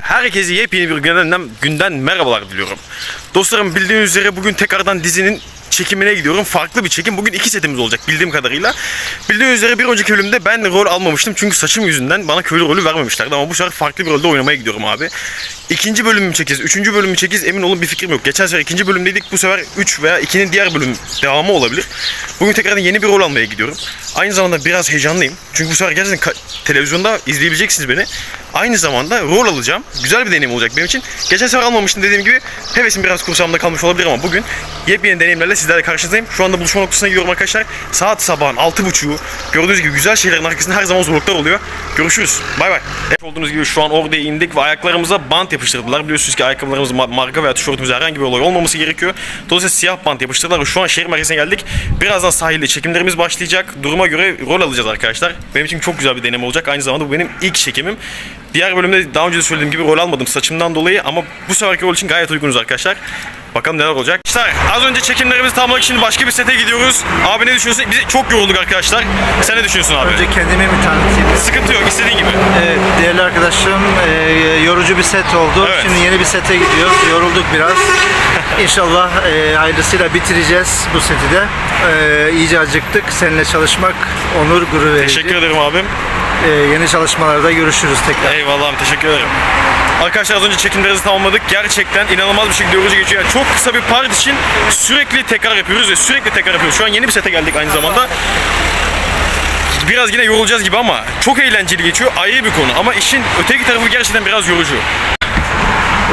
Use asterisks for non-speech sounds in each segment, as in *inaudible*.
Herkese yepyeni bir günden, günden merhabalar diliyorum. Dostlarım bildiğiniz üzere bugün tekrardan dizinin çekimine gidiyorum. Farklı bir çekim. Bugün iki setimiz olacak bildiğim kadarıyla. Bildiğiniz üzere bir önceki bölümde ben rol almamıştım. Çünkü saçım yüzünden bana köylü rolü vermemişlerdi. Ama bu sefer farklı bir rolde oynamaya gidiyorum abi. İkinci bölümü çekeceğiz. Üçüncü bölümü çekeceğiz. Emin olun bir fikrim yok. Geçen sefer ikinci bölümdeydik. Bu sefer 3 veya 2'nin diğer bölüm devamı olabilir. Bugün tekrardan yeni bir rol almaya gidiyorum. Aynı zamanda biraz heyecanlıyım. Çünkü bu sefer gerçekten televizyonda izleyebileceksiniz beni. Aynı zamanda rol alacağım. Güzel bir deneyim olacak benim için. Geçen sefer almamıştım dediğim gibi. Hevesim biraz kursağımda kalmış olabilir ama bugün yepyeni deneyimlerle sizlerle karşınızdayım. Şu anda buluşma noktasına gidiyorum arkadaşlar. Saat sabahın 6.30'u. Gördüğünüz gibi güzel şeylerin arkasında her zaman zorluklar oluyor. Görüşürüz. Bay bay. Hep olduğunuz gibi şu an orada indik ve ayaklarımıza bant yapıştırdılar. Biliyorsunuz ki ayakkabılarımız ma- marka veya tişörtümüzde herhangi bir olay olmaması gerekiyor. Dolayısıyla siyah bant yapıştırdılar ve şu an şehir merkezine geldik. Birazdan sahilde çekimlerimiz başlayacak. Duruma göre rol alacağız arkadaşlar. Benim için çok güzel bir deneyim olacak. Aynı zamanda bu benim ilk çekimim. Diğer bölümde daha önce de söylediğim gibi rol almadım saçımdan dolayı ama bu seferki rol için gayet uygunuz arkadaşlar. Bakalım neler olacak. İşte az önce çekimlerimizi tamamladık şimdi başka bir sete gidiyoruz. Abi ne düşünüyorsun? Biz çok yorulduk arkadaşlar. Sen ne düşünüyorsun abi? Önce kendimi mi tanıtayım? Sıkıntı yok istediğin gibi. Evet, değerli arkadaşım, e, yorucu bir set oldu. Evet. Şimdi yeni bir sete gidiyoruz. Yorulduk biraz. *laughs* İnşallah e, hayırlısıyla bitireceğiz bu seti de. E, iyice acıktık. Seninle çalışmak onur, gurur verici. Teşekkür ederim abim. E, yeni çalışmalarda görüşürüz tekrar. Eyvallah abi teşekkür ederim. Arkadaşlar az önce çekimlerimizi tamamladık. Gerçekten inanılmaz bir şekilde yorucu geçiyor. Yani çok kısa bir part için sürekli tekrar yapıyoruz ve sürekli tekrar yapıyoruz. Şu an yeni bir sete geldik aynı zamanda. Biraz yine yorulacağız gibi ama çok eğlenceli geçiyor. Ayrı bir konu ama işin öteki tarafı gerçekten biraz yorucu.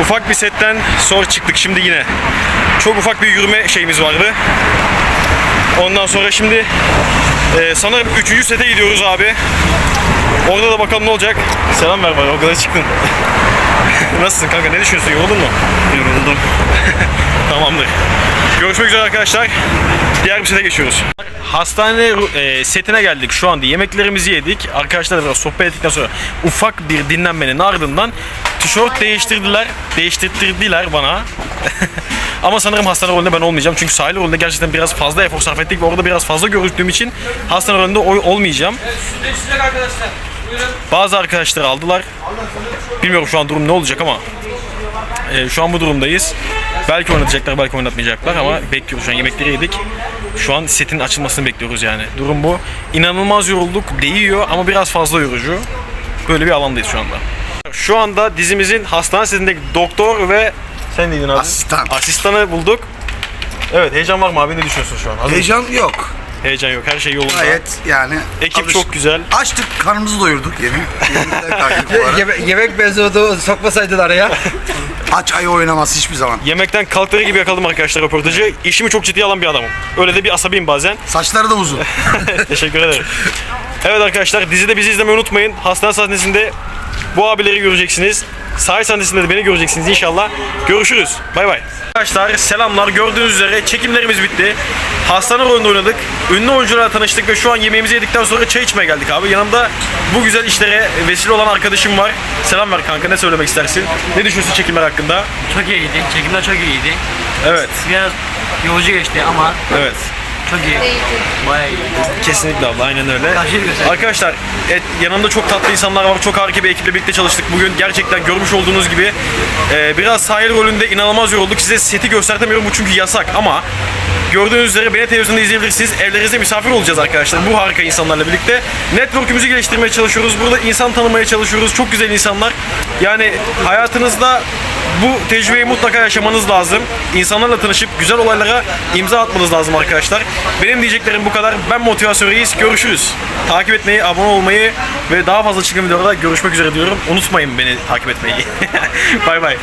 Ufak bir setten sonra çıktık şimdi yine. Çok ufak bir yürüme şeyimiz vardı. Ondan sonra şimdi e, sanırım 3. sete gidiyoruz abi. Orada da bakalım ne olacak. Selam ver bana o kadar çıktın. *laughs* Nasılsın kanka ne düşünüyorsun yoruldun mu? Yoruldum. *laughs* Tamamdır. Görüşmek üzere arkadaşlar. Diğer bir sete geçiyoruz. Hastane e, setine geldik şu anda. Yemeklerimizi yedik. Arkadaşlarla biraz sohbet ettikten sonra ufak bir dinlenmenin ardından tişört değiştirdiler. Değiştirdiler bana. *laughs* Ama sanırım hastane rolünde ben olmayacağım. Çünkü sahil rolünde gerçekten biraz fazla efor sarf ettik ve orada biraz fazla görüldüğüm için hastane rolünde oy olmayacağım. Bazı arkadaşlar aldılar. Bilmiyorum şu an durum ne olacak ama e, şu an bu durumdayız. Belki oynatacaklar, belki oynatmayacaklar ama bekliyoruz şu an yemekleri yedik. Şu an setin açılmasını bekliyoruz yani. Durum bu. İnanılmaz yorulduk, değiyor ama biraz fazla yorucu. Böyle bir alandayız şu anda. Şu anda dizimizin hastane setindeki doktor ve sen neydin abi? Asistan. Asistanı bulduk. Evet heyecan var mı abi ne düşünüyorsun şu an? Hazır mısın? Heyecan yok. Heyecan yok her şey yolunda. Gayet yani. Ekip alış- çok güzel. Açtık, karnımızı doyurduk yeni. Yemekler kalktık bu ara. Yeme- yemek mevzudu sokmasaydın araya. *laughs* Aç ayı oynamaz hiçbir zaman. Yemekten kalktığı gibi yakaladım arkadaşlar röportajı. İşimi çok ciddiye alan bir adamım. Öyle de bir asabiyim bazen. *laughs* Saçları da uzun. Teşekkür ederim. Evet arkadaşlar dizide bizi izlemeyi unutmayın. Hastane sahnesinde bu abileri göreceksiniz. Sahil sahnesinde de beni göreceksiniz inşallah. Görüşürüz. Bay bay. Arkadaşlar selamlar. Gördüğünüz üzere çekimlerimiz bitti. Hastane rolünde oynadık. Ünlü oyuncularla tanıştık ve şu an yemeğimizi yedikten sonra çay içmeye geldik abi. Yanımda bu güzel işlere vesile olan arkadaşım var. Selam ver kanka. Ne söylemek istersin? Ne düşünüyorsun çekimler hakkında? Çok iyiydi. Çekimler çok iyiydi. Evet. Biraz yorucu geçti ama Evet. Çok iyi. Bayağı iyi. Kesinlikle abla aynen öyle. Karşıyı göster. Arkadaşlar et, yanımda çok tatlı insanlar var. Çok harika bir ekiple birlikte çalıştık. Bugün gerçekten görmüş olduğunuz gibi e, biraz sahil rolünde inanılmaz yorulduk. Size seti gösteremiyorum bu çünkü yasak ama Gördüğünüz üzere beni televizyonda izleyebilirsiniz. Evlerinizde misafir olacağız arkadaşlar. Bu harika insanlarla birlikte. Network'ümüzü geliştirmeye çalışıyoruz. Burada insan tanımaya çalışıyoruz. Çok güzel insanlar. Yani hayatınızda bu tecrübeyi mutlaka yaşamanız lazım. İnsanlarla tanışıp güzel olaylara imza atmanız lazım arkadaşlar. Benim diyeceklerim bu kadar. Ben Motivasyon Reis. Görüşürüz. Takip etmeyi, abone olmayı ve daha fazla çıkan videolarda görüşmek üzere diyorum. Unutmayın beni takip etmeyi. *laughs* bay bay.